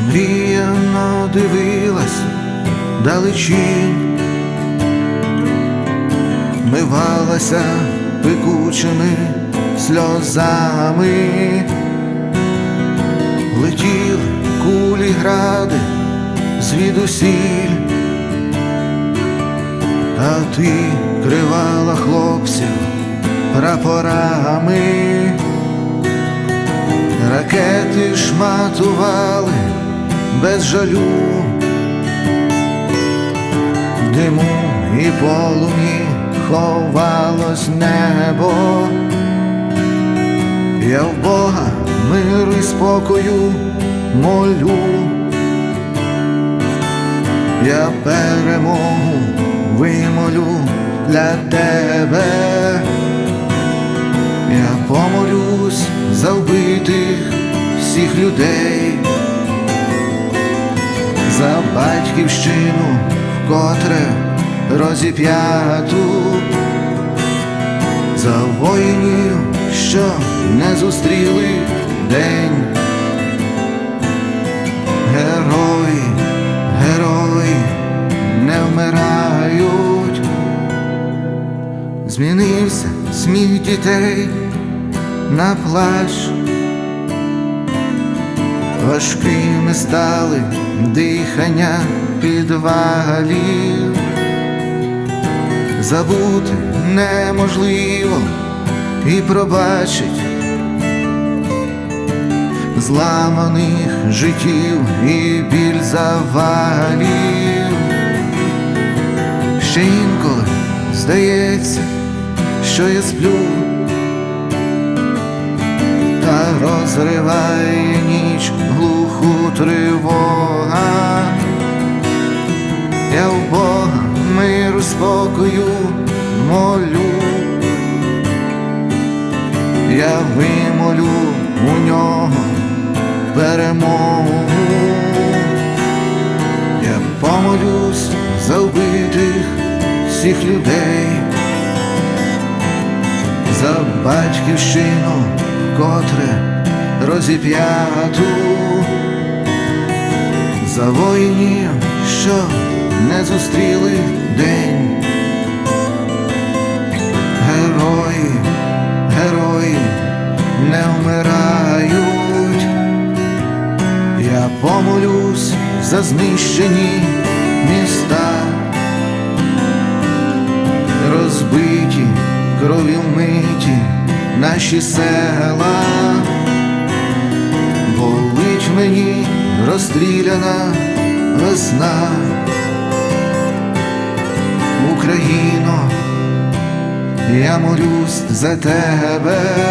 мріяно дивилась далечінь, мивалася пекучими сльозами, летіли кулі гради звідусіль, а ти кривала хлопців прапорами, ракети шматували без жалю, диму і полум'ї ховалось небо, я в Бога миру і спокою молю, я перемогу вимолю для тебе. Я помолюсь за вбитих всіх людей, батьківщину вкотре розіп'яту, за воїнів, що не зустріли день. Герої, герої не вмирають. Змінився сміх дітей на плач, важкими стали дихання підвалів, забути неможливо і пробачить зламаних життів і біль завалів. Ще інколи здається, що я сплю, та розриває ніч глуху тривога. Спокою молю, я вимолю у нього перемогу. Я помолюсь за вбитих всіх людей, за батьківщину, котре розіп'яту, за воїнів, що не зустріли помолюсь за знищені міста, розбиті, крові вмиті наші села, болить мені розстріляна весна, Україно, я молюсь за тебе.